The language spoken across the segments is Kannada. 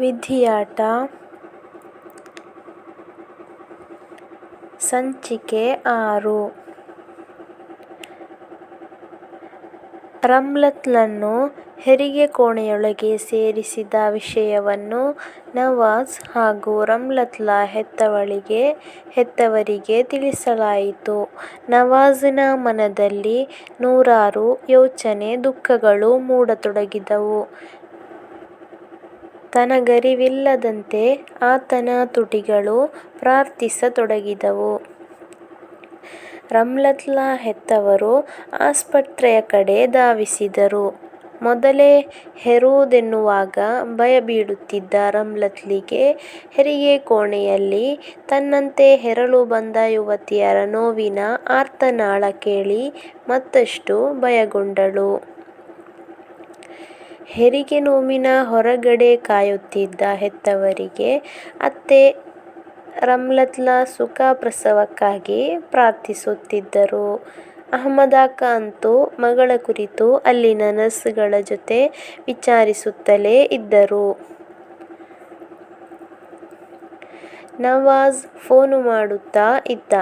ವಿಧಿಯಾಟ, ಸಂಚಿಕೆ ಆರು ರಮ್ಲತ್ಳನ್ನು ಹೆರಿಗೆ ಕೋಣೆಯೊಳಗೆ ಸೇರಿಸಿದ ವಿಷಯವನ್ನು ನವಾಜ್ ಹಾಗೂ ರಮ್ಲತ್ಳ ಹೆತ್ತವರಿಗೆ ತಿಳಿಸಲಾಯಿತು. ನವಾಜಿನ ಮನದಲ್ಲಿ ನೂರಾರು ಯೋಚನೆ, ದುಃಖಗಳು ಮೂಡತೊಡಗಿದವು. ತನಗರಿವಿಲ್ಲದಂತೆ ಆತನ ತುಟಿಗಳು ಪ್ರಾರ್ಥಿಸತೊಡಗಿದವು. ರಮ್ಲತ್ಲಾ ಹೆತ್ತವರು ಆಸ್ಪತ್ರೆಯ ಕಡೆ ಧಾವಿಸಿದರು. ಮೊದಲೇ ಹೆರುವುದೆನ್ನುವಾಗ ಭಯಬೀಳುತ್ತಿದ್ದ ರಮ್ಲತ್ಲಿಗೆ ಹೆರಿಗೆ ಕೋಣೆಯಲ್ಲಿ ತನ್ನಂತೆ ಹೆರಲು ಬಂದ ಯುವತಿಯರ ನೋವಿನ ಆರ್ತನಾಳ ಕೇಳಿ ಮತ್ತಷ್ಟು ಭಯಗೊಂಡಳು. ಹೆರಿಗೆ ನೋವಿನ ಹೊರಗಡೆ ಕಾಯುತ್ತಿದ್ದ ಹೆತ್ತವರಿಗೆ ಅತ್ತೆ ರಮ್ಲತ್ಲಾ ಸುಖ ಪ್ರಸವಕ್ಕಾಗಿ ಪ್ರಾರ್ಥಿಸುತ್ತಿದ್ದರು. ಅಹಮದಾಕ ಅಂತೂ ಮಗಳ ಕುರಿತು ಅಲ್ಲಿನ ನರ್ಸ್ಗಳ ಜೊತೆ ವಿಚಾರಿಸುತ್ತಲೇ ಇದ್ದರು. ನವಾಜ್ ಫೋನು ಮಾಡುತ್ತಾ ಇದ್ದ.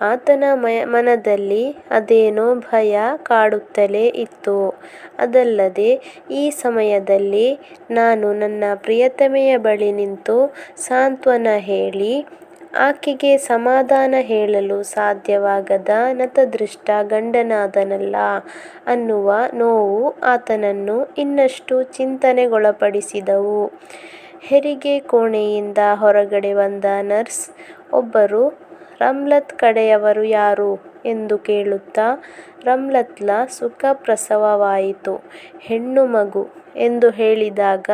ಆತನ ಮನದಲ್ಲಿ ಅದೇನೋ ಭಯ ಕಾಡುತ್ತಲೇ ಇತ್ತು. ಅದಲ್ಲದೆ ಈ ಸಮಯದಲ್ಲಿ ನಾನು ನನ್ನ ಪ್ರಿಯತಮೆಯ ಬಳಿ ನಿಂತು ಸಾಂತ್ವನ ಹೇಳಿ, ಆಕೆಗೆ ಸಮಾಧಾನ ಹೇಳಲು ಸಾಧ್ಯವಾಗದ ನತದೃಷ್ಟ ಗಂಡನಾದನಲ್ಲ ಅನ್ನುವ ನೋವು ಆತನನ್ನು ಇನ್ನಷ್ಟು ಚಿಂತನೆಗೊಳಪಡಿಸಿದವು. ಹೆರಿಗೆ ಕೋಣೆಯಿಂದ ಹೊರಗಡೆ ಬಂದ ನರ್ಸ್ ಒಬ್ಬರು ರಮ್ಲತ್ ಕಡೆಯವರು ಯಾರು ಎಂದು ಕೇಳುತ್ತಾ, ರಮ್ಲತ್ಲ ಸುಖ ಪ್ರಸವವಾಯಿತು ಹೆಣ್ಣು ಮಗು ಎಂದು ಹೇಳಿದಾಗ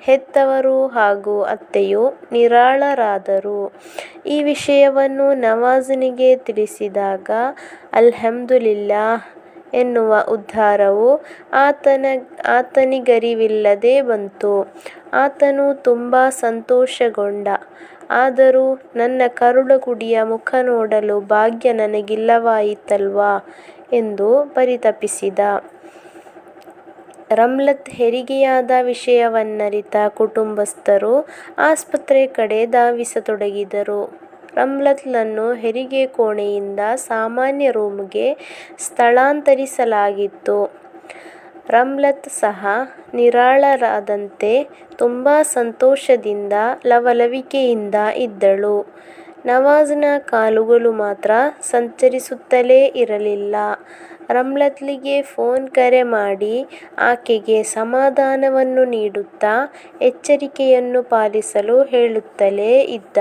ಹೆತ್ತವರು ಹಾಗೂ ಅತ್ತೆಯು ನಿರಾಳರಾದರು. ಈ ವಿಷಯವನ್ನು ನವಾಜನಿಗೆ ತಿಳಿಸಿದಾಗ ಅಲ್ಹಮ್ದುಲಿಲ್ಲಾಹ್ ಎನ್ನುವ ಉದ್ಧಾರವು ಆತನ, ಆತನಿಗರಿವಿಲ್ಲದೆ ಬಂತು. ಆತನು ತುಂಬಾ ಸಂತೋಷಗೊಂಡ. ಆದರೂ ನನ್ನ ಕರುಳಕುಡಿಯ ಮುಖ ನೋಡಲು ಭಾಗ್ಯ ನನಗಿಲ್ಲವಾಯಿತಲ್ವಾ ಎಂದು ಪರಿತಪಿಸಿದ. ರಮ್ಲತ್ ಹೆರಿಗೆಯಾದ ವಿಷಯವನ್ನರಿತ ಕುಟುಂಬಸ್ಥರು ಆಸ್ಪತ್ರೆ ಕಡೆ ಧಾವಿಸತೊಡಗಿದರು. ರಮ್ಲತ್ಳನ್ನು ಹೆರಿಗೆ ಕೋಣೆಯಿಂದ ಸಾಮಾನ್ಯ ರೂಮ್ಗೆ ಸ್ಥಳಾಂತರಿಸಲಾಗಿತ್ತು. ರಮ್ಲತ್ ಸಹ ನಿರಾಳರಾದಂತೆ ತುಂಬ ಸಂತೋಷದಿಂದ ಲವಲವಿಕೆಯಿಂದ ಇದ್ದಳು. ನವಾಜ್ನ ಕಾಲುಗಳು ಮಾತ್ರ ಸಂಚರಿಸುತ್ತಲೇ ಇರಲಿಲ್ಲ. ರಮ್ಲತ್ಳಿಗೆ ಫೋನ್ ಕರೆ ಮಾಡಿ ಆಕೆಗೆ ಸಮಾಧಾನವನ್ನು ನೀಡುತ್ತಾ ಎಚ್ಚರಿಕೆಯನ್ನು ಪಾಲಿಸಲು ಹೇಳುತ್ತಲೇ ಇದ್ದ.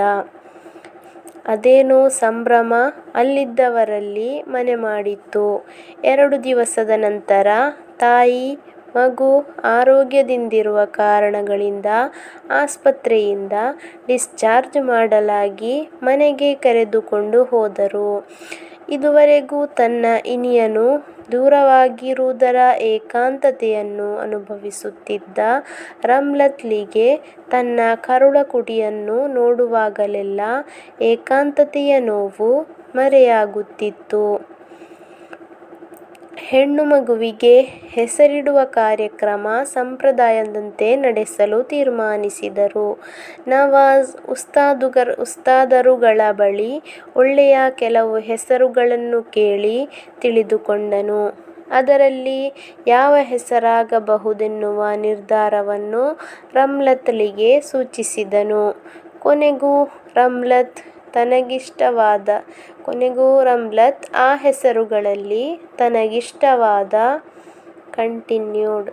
ಅದೇನೋ ಸಂಭ್ರಮ ಅಲ್ಲಿದ್ದವರಲ್ಲಿ ಮನೆ ಮಾಡಿತ್ತು. ಎರಡು ದಿವಸದ ನಂತರ ತಾಯಿ, ಮಗು ಆರೋಗ್ಯದಿಂದಿರುವ ಕಾರಣಗಳಿಂದ ಆಸ್ಪತ್ರೆಯಿಂದ ಡಿಸ್ಚಾರ್ಜ್ ಮಾಡಲಾಗಿ ಮನೆಗೆ ಕರೆದುಕೊಂಡು ಹೋದರು. ಇದುವರೆಗೂ ತನ್ನ ಇನಿಯನು ದೂರವಾಗಿರುವುದರ ಏಕಾಂತತೆಯನ್ನು ಅನುಭವಿಸುತ್ತಿದ್ದ ರಮ್ಲತ್ಳಿಗೆ ತನ್ನ ಕರುಳಕುಡಿಯನ್ನು ನೋಡುವಾಗಲೆಲ್ಲ ಏಕಾಂತತೆಯ ನೋವು ಮರೆಯಾಗುತ್ತಿತ್ತು. ಹೆಣ್ಣು ಮಗುವಿಗೆ ಹೆಸರಿಡುವ ಕಾರ್ಯಕ್ರಮ ಸಂಪ್ರದಾಯದಂತೆ ನಡೆಸಲು ತೀರ್ಮಾನಿಸಿದರು. ನವಾಜ್ ಉಸ್ತಾದರುಗಳ ಬಳಿ ಒಳ್ಳೆಯ ಕೆಲವು ಹೆಸರುಗಳನ್ನು ಕೇಳಿ ತಿಳಿದುಕೊಂಡನು. ಅದರಲ್ಲಿ ಯಾವ ಹೆಸರಾಗಬಹುದೆನ್ನುವ ನಿರ್ಧಾರವನ್ನು ರಮ್ಲತ್ಳಿಗೆ ಸೂಚಿಸಿದನು. ಕೊನೆಗೂ ರಮ್ಲತ್ ಆ ಹೆಸರುಗಳಲ್ಲಿ ತನಗಿಷ್ಟವಾದ ಕಂಟಿನ್ಯೂಡ್